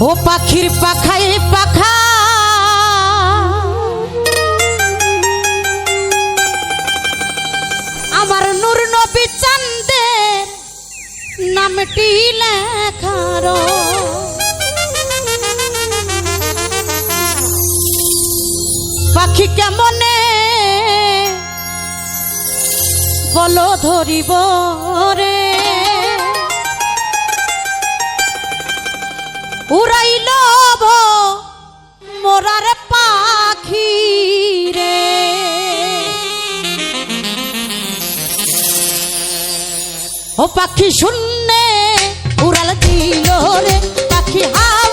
ও পাখির পাখায় পাখা। আমার নূর নবী চান্দের নামটি লেখার। পাখি কেমনে বলো ধরিব রে? উড়াইল মোরার পাখি রে ও পাখি শূন্য উড়াল দিল রে পাখি হা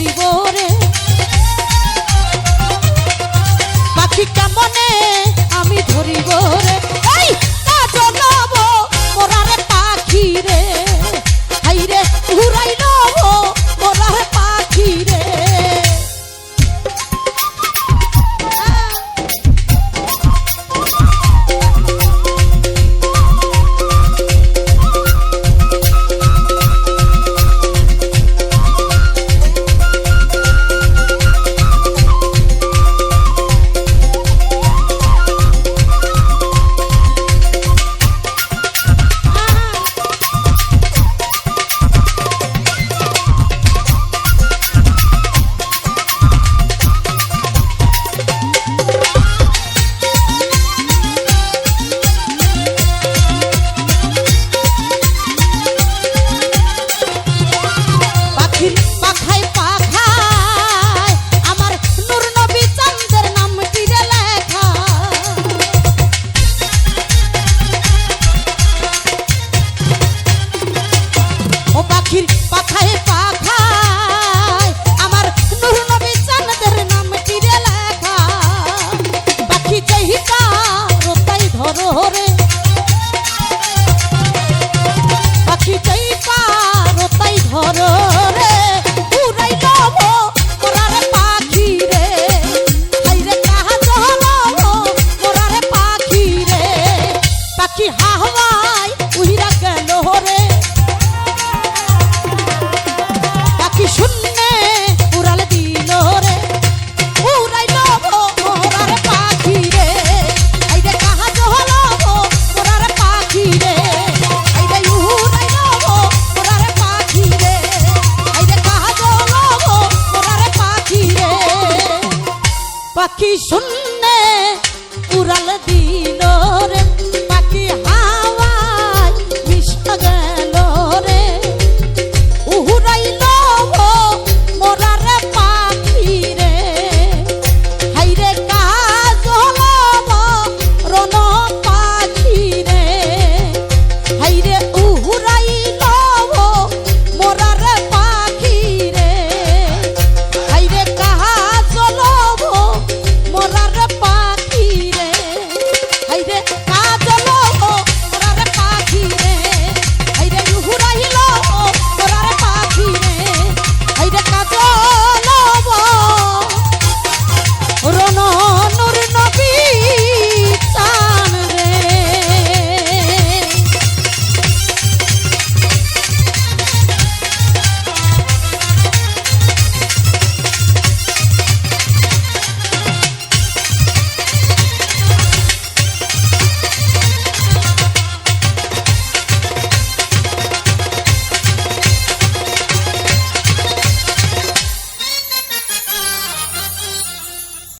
we divore পাখির পাখায় পা